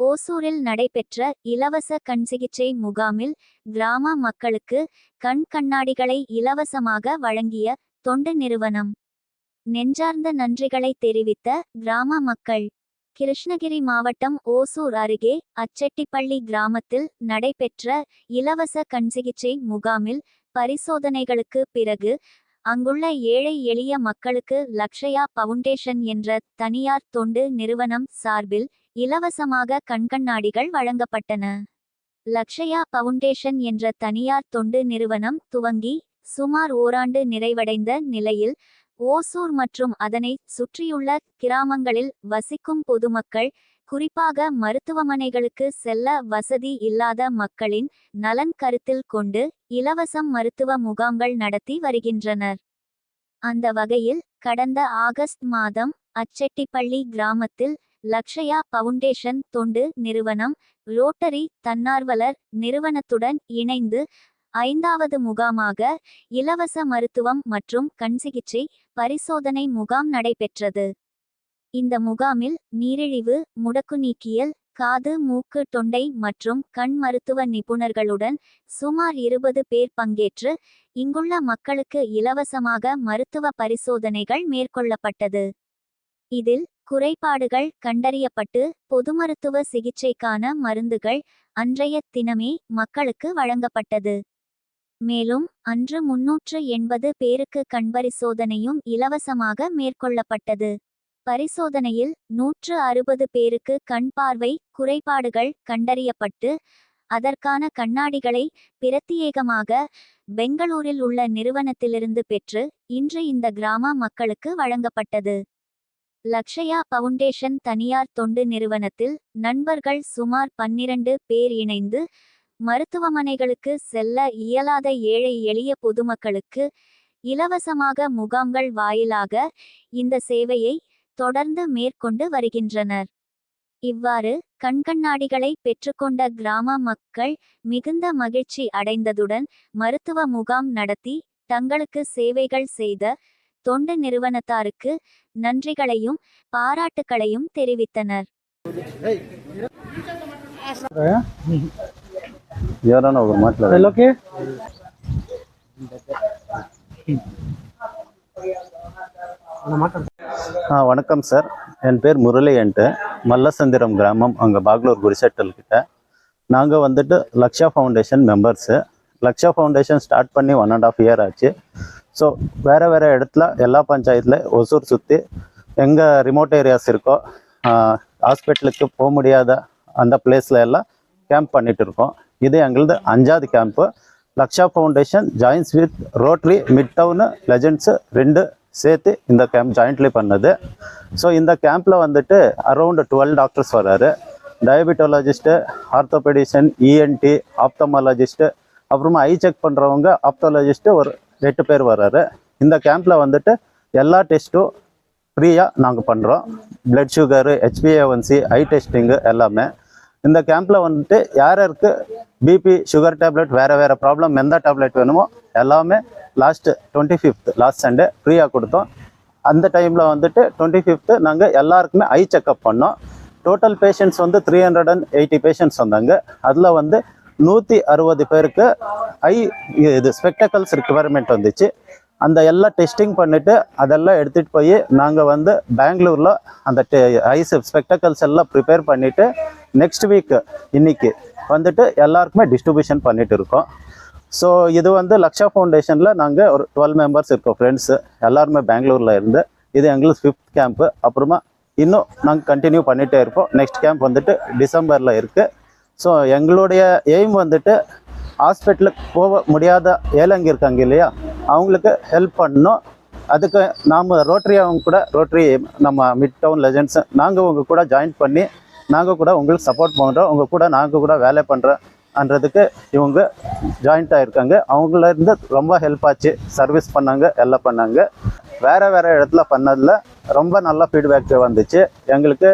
ஓசூரில் நடைபெற்ற இலவச கண் சிகிச்சை முகாமில் கிராம மக்களுக்கு கண் கண்ணாடிகளை இலவசமாக வழங்கிய தொண்டு நிறுவனம். நெஞ்சார்ந்த நன்றிகளை தெரிவித்த கிராம மக்கள். கிருஷ்ணகிரி மாவட்டம் ஓசூர் அருகே அச்செட்டிப்பள்ளி கிராமத்தில் நடைபெற்ற இலவச கண் சிகிச்சை முகாமில் பரிசோதனைகளுக்கு பிறகு அங்குள்ள ஏழை எளிய மக்களுக்கு லக்ஷயா பவுண்டேஷன் என்ற தனியார் தொண்டு நிறுவனம் சார்பில் இலவசமாக கண்கண்ணாடிகள் வழங்கப்பட்டன. லக்ஷயா பவுண்டேஷன் என்ற தனியார் தொண்டு நிறுவனம் துவங்கி சுமார் ஓராண்டு நிறைவடைந்த நிலையில் ஓசூர் மற்றும் அதனை சுற்றியுள்ள கிராமங்களில் வசிக்கும் பொதுமக்கள் குறிப்பாக மருத்துவமனைகளுக்கு செல்ல வசதி இல்லாத மக்களின் நலன் கருத்தில் கொண்டு இலவசம் மருத்துவ முகாம்கள் நடத்தி வருகின்றனர். அந்த வகையில் கடந்த ஆகஸ்ட் மாதம் அச்செட்டிப்பள்ளி கிராமத்தில் லக்ஷயா பவுண்டேஷன் தொண்டு நிறுவனம் ரோட்டரி தன்னார்வலர் நிறுவனத்துடன் இணைந்து ஐந்தாவது முகாமாக இலவச மருத்துவம் மற்றும் கண் சிகிச்சை பரிசோதனை முகாம் நடைபெற்றது. இந்த முகாமில் நீரிழிவு முடக்கு நீக்கியல் காது மூக்கு தொண்டை மற்றும் கண் மருத்துவ நிபுணர்களுடன் சுமார் இருபது பேர் பங்கேற்று இங்குள்ள மக்களுக்கு இலவசமாக மருத்துவ பரிசோதனைகள் மேற்கொள்ளப்பட்டது. இதில் குறைபாடுகள் கண்டறியப்பட்டு பொது மருத்துவ சிகிச்சைக்கான மருந்துகள் அன்றைய தினமே மக்களுக்கு வழங்கப்பட்டது. மேலும் அன்று முன்னூற்று எண்பது பேருக்கு கண் பரிசோதனையும் இலவசமாக மேற்கொள்ளப்பட்டது. பரிசோதனையில் நூற்று அறுபது பேருக்கு கண் பார்வை குறைபாடுகள் கண்டறியப்பட்டு அதற்கான கண்ணாடிகளை பிரத்தியேகமாக பெங்களூரில் உள்ள நிறுவனத்திலிருந்து பெற்று இன்று இந்த கிராம மக்களுக்கு வழங்கப்பட்டது. லக்ஷயா பவுண்டேஷன் தனியார் தொண்டு நிறுவனத்தில் நண்பர்கள் சுமார் பன்னிரண்டு பேர் இணைந்து மருத்துவமனைகளுக்கு செல்ல இயலாத ஏழை எளிய பொதுமக்களுக்கு இலவசமாக முகாம்கள் வாயிலாக இந்த சேவையை தொடர்ந்து மேற்கொண்டு வருகின்றனர். இவ்வாறு கண்கண்ணாடிகளை பெற்றுக்கொண்ட கிராம மக்கள் மிகுந்த மகிழ்ச்சி அடைந்ததுடன் மருத்துவ முகாம் நடத்தி தங்களுக்கு சேவைகள் செய்த தொண்டு நிறுவனத்தாருக்கு நன்றிகளையும் பாராட்டுக்களையும் தெரிவித்தனர் ఎవరైనా ఒకరు మాట్లాడారు వెళ్ళోకి ஆ வணக்கம் சார் என் பேர் முரளின்ட்டு மல்லசந்திரம் கிராமம் அங்கே பாக்லூர் குடிசெட்டல் கிட்ட நாங்கள் வந்துட்டு Laksha foundation members Laksha foundation start பண்ணி ஒன் அண்ட் ஆஃப் இயர் ஆச்சு ஸோ வேறு வேறு இடத்துல எல்லா பஞ்சாயத்தில் ஒசூர் சுற்றி எங்கே ரிமோட் ஏரியாஸ் இருக்கோ ஹாஸ்பிட்டலுக்கு போக முடியாத அந்த பிளேஸில் எல்லாம் கேம்ப் பண்ணிட்டு இருக்கோம். இது எங்களது அஞ்சாவது camp Laksha foundation joins with Rotary mid town legends ரெண்டு சேர்த்து இந்த கேம்ப் ஜாயிண்ட்லி பண்ணது. ஸோ இந்த கேம்பில் வந்துட்டு அரௌண்ட் டுவெல் டாக்டர்ஸ் வராரு. டயபிட்டாலஜிஸ்ட்டு ஆர்த்தோபெடிஷன் இஎன்டி ஆப்தமாலஜிஸ்ட்டு அப்புறமா ஐ செக் பண்ணுறவங்க ஆப்தாலஜிஸ்ட்டு ஒரு எட்டு பேர் வர்றாரு. இந்த கேம்பில் வந்துட்டு எல்லா டெஸ்ட்டும் ஃப்ரீயாக நாங்கள் பண்ணுறோம் blood sugar H B A one C eye testing எல்லாமே. இந்த கேம்பில் வந்துட்டு யார் யாருக்கு பிபி சுகர் டேப்லெட் வேறு வேறு ப்ராப்ளம் எந்த டேப்லெட் வேணுமோ எல்லாமே last twenty fifth last Sunday ஃப்ரீயாக கொடுத்தோம். அந்த டைமில் வந்துட்டு டுவெண்ட்டி ஃபிஃப்த்து நாங்கள் எல்லாருக்குமே ஐ செக்கப் பண்ணோம். டோட்டல் பேஷண்ட்ஸ் வந்து three hundred and eighty patients வந்தாங்க. அதில் வந்து நூற்றி அறுபது பேருக்கு ஐ இது ஸ்பெக்டக்கல்ஸ் ரிக்குவயர்மெண்ட் வந்துச்சு. அந்த எல்லாம் டெஸ்டிங் பண்ணிவிட்டு அதெல்லாம் எடுத்துகிட்டு போய் நாங்கள் வந்து பெங்களூரில் அந்த டெ ஐஸ் ஸ்பெக்டக்கல்ஸ் எல்லாம் ப்ரிப்பேர் பண்ணிவிட்டு நெக்ஸ்ட் வீக் இன்னைக்கு வந்துட்டு எல்லாருக்குமே டிஸ்ட்ரிபியூஷன் பண்ணிட்டு இருக்கோம். ஸோ இது வந்து லக்ஷா ஃபவுண்டேஷனில் நாங்கள் ஒரு டுவெல் மெம்பர்ஸ் இருக்கோம் ஃப்ரெண்ட்ஸு எல்லாருமே பெங்களூரில் இருந்து. இது எங்களுக்கு ஃபிஃப்த் கேம்ப்பு அப்புறமா இன்னும் நாங்கள் கண்டினியூ பண்ணிகிட்டே இருப்போம். நெக்ஸ்ட் கேம்ப் வந்துட்டு டிசம்பரில் இருக்குது ஸோ எங்களுடைய எய்ம் வந்துட்டு ஹாஸ்பிட்டலுக்கு போக முடியாத ஏழைங்க இருக்காங்க இல்லையா? அவங்களுக்கு ஹெல்ப் பண்ணணும். அதுக்கு நாம் ரோட்டரி அவங்க கூட ரோட்டரி நம்ம மிட் டவுன் லெஜண்ட்ஸ் நாங்கள் உங்கள் கூட ஜாயின் பண்ணி நாங்கள் கூட உங்களுக்கு சப்போர்ட் பண்ணுறோம் உங்கள் கூட நாங்கள் கூட வேலை பண்ணுறோன்றதுக்கு இவங்க ஜாயிண்ட் ஆகிருக்காங்க அவங்கள இருந்து ரொம்ப ஹெல்ப் ஆச்சு. சர்வீஸ் பண்ணாங்க எல்லாம் பண்ணாங்க. வேறு வேறு இடத்துல பண்ணதில் ரொம்ப நல்ல ஃபீட்பேக் வந்துச்சு. எங்களுக்கு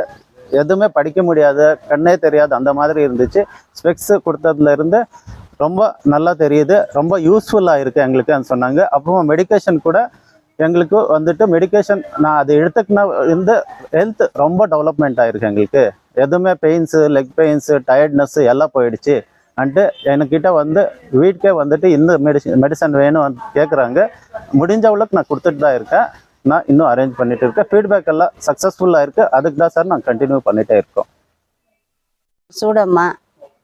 எதுவுமே படிக்க முடியாத கண்ணே தெரியாது அந்த மாதிரி இருந்துச்சு. ஸ்பெக்ஸ் கொடுத்ததுலேருந்து ரொம்ப நல்லா தெரியுது. ரொம்ப யூஸ்ஃபுல்லாக இருக்குது எங்களுக்குன்னு சொன்னாங்க. அப்புறமா மெடிக்கேஷன் கூட எங்களுக்கு வந்துட்டு மெடிக்கேஷன் நான் அது எடுத்துக்கினா இந்த ஹெல்த் ரொம்ப டெவலப்மெண்ட் ஆகிருக்கு எங்களுக்கு. எதுவுமே பெயின்ஸு லெக் பெயின்ஸு டயர்ட்னஸ்ஸு எல்லாம் போயிடுச்சு. அன்ட்டு என்கிட்ட வந்து வீட்டுக்கே வந்துட்டு இந்த மெடிசன் மெடிசன் வேணும் கேட்குறாங்க முடிஞ்ச அளவுக்கு நான் கொடுத்துட்டு தான் இருக்கேன். நான் இன்னும் அரேஞ்ச் பண்ணிட்டு இருக்கேன். ஃபீட்பேக் எல்லாம் சக்ஸஸ்ஃபுல்லாக இருக்குது அதுக்கு தான் சார் நான் கண்டினியூ பண்ணிகிட்டே இருக்கோம். சூடம்மா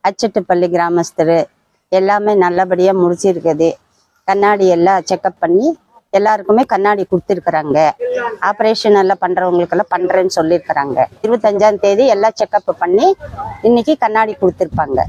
அச்சட்டுப்பள்ளி கிராமஸ்தர் எல்லாமே நல்லபடியாக முடிச்சிருக்குது. கண்ணாடி எல்லாம் செக்கப் பண்ணி எல்லாருக்குமே கண்ணாடி கொடுத்துருக்குறாங்க. ஆப்ரேஷன் எல்லாம் பண்ணுறவங்களுக்கெல்லாம் பண்ணுறேன்னு சொல்லியிருக்கிறாங்க இருபத்தஞ்சாம் தேதி எல்லாம் செக்கப் பண்ணி இன்னைக்கு கண்ணாடி கொடுத்துருப்பாங்க.